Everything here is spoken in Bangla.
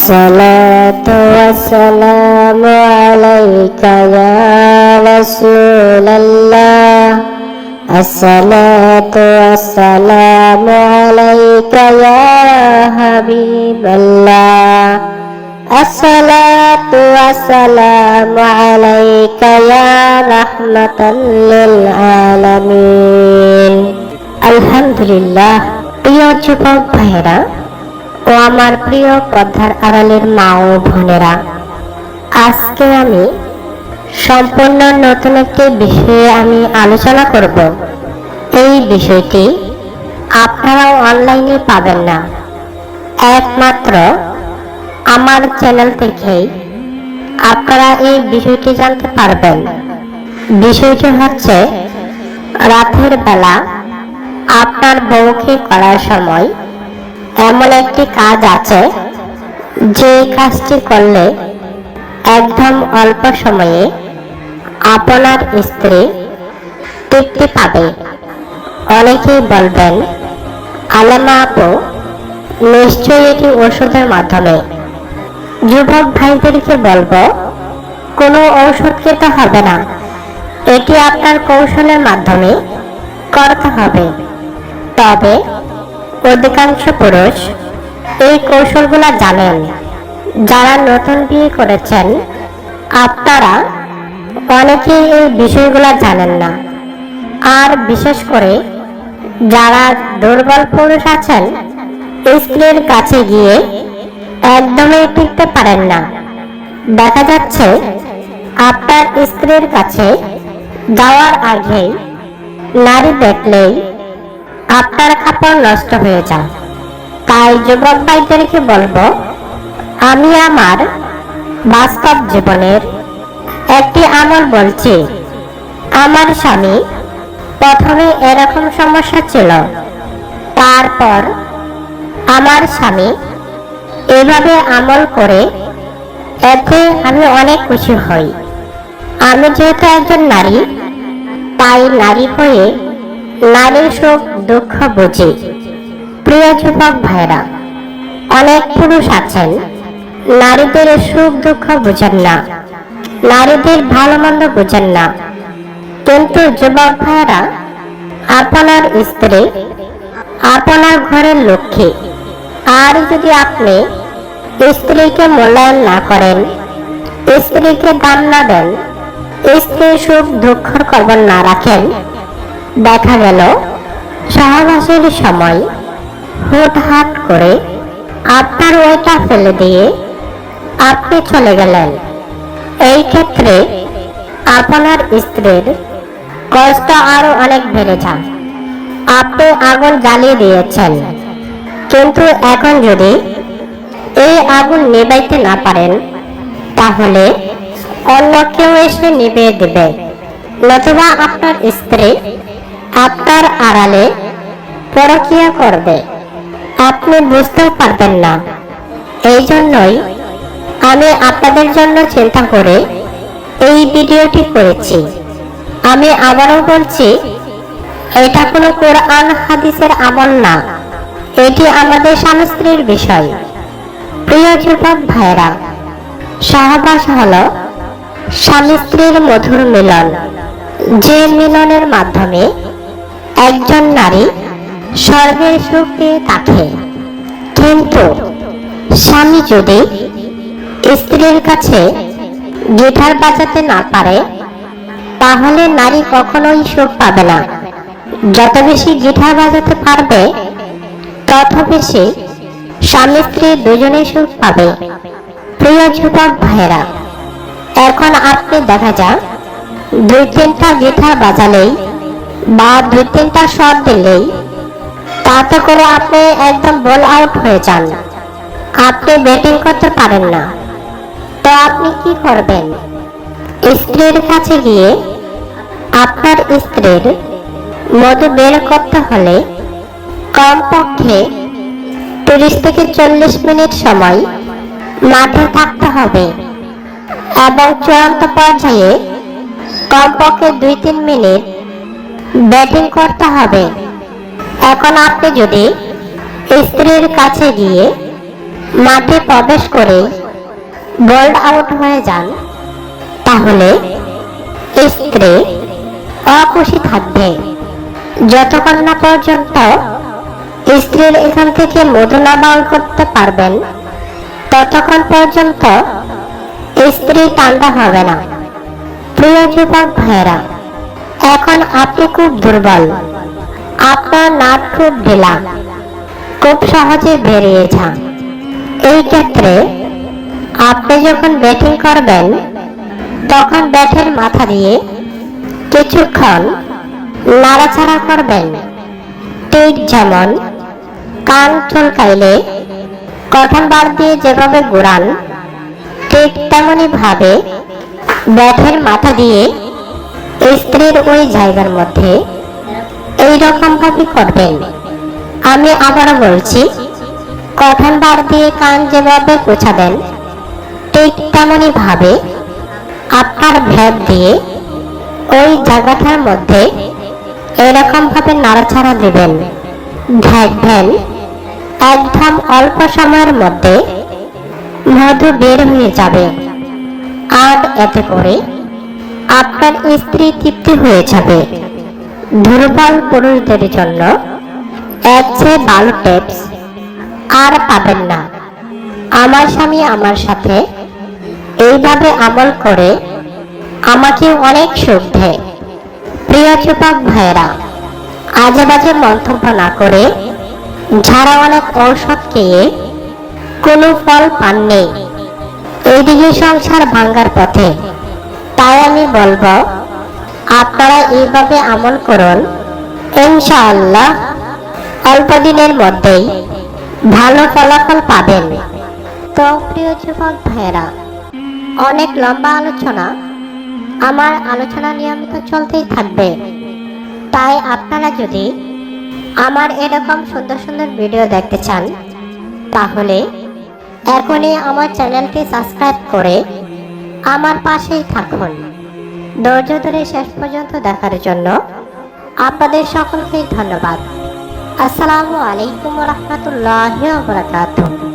الصلاة والسلام عليك يا رسول الله الصلاة والسلام عليك يا حبيب الله الصلاة والسلام عليك يا رحمة للعالمين الحمد لله প্রিয় যুবক ভাইয়েরা ও আমার প্রিয় পদ্মার আড়ালের মা ও বোনেরা, আজকে আমি সম্পূর্ণ নতুন একটি বিষয়ে আমি আলোচনা করব। এই বিষয়টি আপনারাও অনলাইনে পাবেন না। একমাত্র আমার চ্যানেল থেকেই আপনারা এই বিষয়টি জানতে পারবেন। বিষয়টি হচ্ছে, রাতের বেলা আপনার বউকে করার সময় এমন একটি কাজ আছে যে কাজটি করলে একদম অল্প সময়ে আপনার স্ত্রী তৃপ্তি পাবে। অনেকেই বলবেন, আলেমা আপু, নিশ্চয়ই এটি ওষুধের মাধ্যমে। যুবক ভাইদেরকে বলব, কোনো ঔষধ খেতে হবে না। এটি আপনার কৌশলের মাধ্যমে করতে হবে। তবে অধিকাংশ পুরুষ এই কৌশলগুলো জানেন। যারা নতুন বিয়ে করেছেন, আপনারা অনেকেই এই বিষয়গুলো জানেন না। আর বিশেষ করে যারা দুর্বল পুরুষ আছেন স্ত্রীর কাছে গিয়ে একদমই টিকতে পারেন না। দেখা যাচ্ছে, আপনার স্ত্রীর কাছে যাওয়ার আগেই নারী দেখলেই আপনার কাপড় নষ্ট হয়ে যায়। তাই যুবক ভাইদেরকে বলব, আমি আমার বাস্তব জীবনের একটি আমল বলছি, আমার স্বামী প্রথমে এরকম সমস্যা ছিল। তারপর আমার স্বামী এভাবে আমল করে এতে আমি অনেক খুশি হই। আমি যেহেতু একজন নারী, তাই নারী হয়ে নারীর সুখ দুঃখ বুঝি। প্রিয় যুবক ভাইরা, অনেক পুরুষ আছেন, নারীদের সুখ দুঃখ বুঝেন না, নারীদের ভালো মন্দ বুঝেন না। কিন্তু যুবক ভাইরা, আপনার স্ত্রী, আপনার ঘরের লক্ষ্মী, আর যদি আপনি স্ত্রীকে মূল্যায়ন না করেন, স্ত্রীকে দাম না দেন স্ত্রীর সুখ দুঃখর খবর না রাখেন দেখা গেল। সহবাসের সময় হুটহাট করে আপনার ওইটা ফেলে দিয়ে আপনি চলে গেলেন। এই ক্ষেত্রে আপনার স্ত্রীর কষ্ট আরও অনেক বেড়ে যায়। আপনি আগুন জ্বালিয়ে দিয়েছেন। কিন্তু এখন যদি এই আগুন নেবাইতে না পারেন, তাহলে অন্য কেউ এসে নিভিয়ে দেবে। নতুবা আপনার স্ত্রী আপনার আড়ালে পরকিয়া করবে। আপনি বুঝতেও পারবেন না। এই জন্যই আমি আপনাদের জন্য চিন্তা করে এই ভিডিওটি করেছি। আমি আবারও বলছি, এটা কোনো কোরআন হাদিসের আমল না। এটি আমাদের স্বামী স্ত্রীর বিষয়। প্রিয় যুবক ভাইরা সহবাস হল স্বামী স্ত্রীর মধুর মিলন। যে মিলনের মাধ্যমে একজন নারী স্বর্গের সুখ থাকে। কিন্তু স্বামী যদি স্ত্রীর কাছে গিটার বাজাতে না পারে, তাহলে নারী কখনোই সুখ পাবে না। যত বেশি গিটার বাজাতে পারবে, তত বেশি স্বামী স্ত্রী দুজনেই সুখ পাবে। প্রিয় যুবক ভাইরা এখন আপনি দেখা যাক দুই তিনটা গিটার বাজালেই বা দুই তিনটা শট দিলেই তাতে করে আপনি একদম বল আউট হয়ে যান। আপনি ব্যাটিং করতে পারেন না। তো আপনি কি করবেন? স্ত্রীর কাছে গিয়ে আপনার স্ত্রীর মধু বের করতে হলে কমপক্ষে তিরিশ থেকে চল্লিশ মিনিট সময় মাঠে থাকতে হবে এবং চূড়ান্ত পর্যায়ে কমপক্ষে দুই তিন মিনিট ব্যাটিং করতে হবে। এখন আপনি যদি স্ত্রীর কাছে গিয়ে মাঠে প্রবেশ করে বোল্ড আউট হয়ে যান, তাহলে স্ত্রী অখুশি থাকবে। যতক্ষণ না পর্যন্ত স্ত্রীর এখান থেকে মধু না বাউল করতে পারবেন, ততক্ষণ পর্যন্ত স্ত্রী ঠান্ডা হবে না। প্রিয় যুবক ভাইয়েরা এখন আপনি খুব দুর্বল। আপনার নাট খুব ঢিলা। খুব সহজে বেরিয়ে যান। এই ক্ষেত্রে আপনি যখন ব্যাটিং করবেন, তখন ব্যাটের মাথা দিয়ে কিছুক্ষণ নাড়াচাড়া করবেন। ঠিক যেমন কান চুলকাইলে কঠন বার দিয়ে যেভাবে ঘোরান, ঠিক তেমনি ভাবে ব্যাটের মাথা দিয়ে স্ত্রীর ওই জায়গার মধ্যে এই রকম ভাবে করবেন। আমি আবারও বলছি কঠন বার দিয়ে কান যেভাবে গোছাবেন ঠিক তেমনি ভাবে আপনার ভ্যাট দিয়ে ওই জায়গাটার মধ্যে এরকম ভাবে নাড়াচাড়া দিবেন। দেখবেন একদম অল্প সময়ের মধ্যে মধু বের হয়ে যাবে। আর এতে করে আপনার স্ত্রী তৃপ্তি হয়ে যাবে। দুর্বল পুরুষদের জন্য এক চেয়ে ভালো টিপস আর পাবেন না। আমার স্বামী আমার সাথে এইভাবে আমল করে আমাকে অনেক সুখ দেয়। প্রিয় যুবক ভাইয়েরা আজে বাজে মন্তব্য না করে যারা অনেক ঔষধ খেয়ে কোনো ফল পাননি, এইদিকে সংসার ভাঙ্গার পথে তাই আমি বলব, আপনারা এইভাবে আমল করুন। ইনশাআল্লাহ, অল্প দিনের মধ্যেই ভালো ফলাফল পাবেন। তো প্রিয় যুবক ভাইয়েরা, অনেক লম্বা আলোচনা। আমার আলোচনা নিয়মিত চলতেই থাকবে। তাই আপনারা যদি আমার এরকম সুন্দর সুন্দর ভিডিও দেখতে চান, তাহলে এখনই আমার চ্যানেলটি সাবস্ক্রাইব করে আমার পাশেই থাকুন। ধৈর্য ধরে শেষ পর্যন্ত দেখার জন্য আপনাদের সকলকে ধন্যবাদ। আসসালামু আলাইকুম রহমতুল্লাহ বরকাতুহ।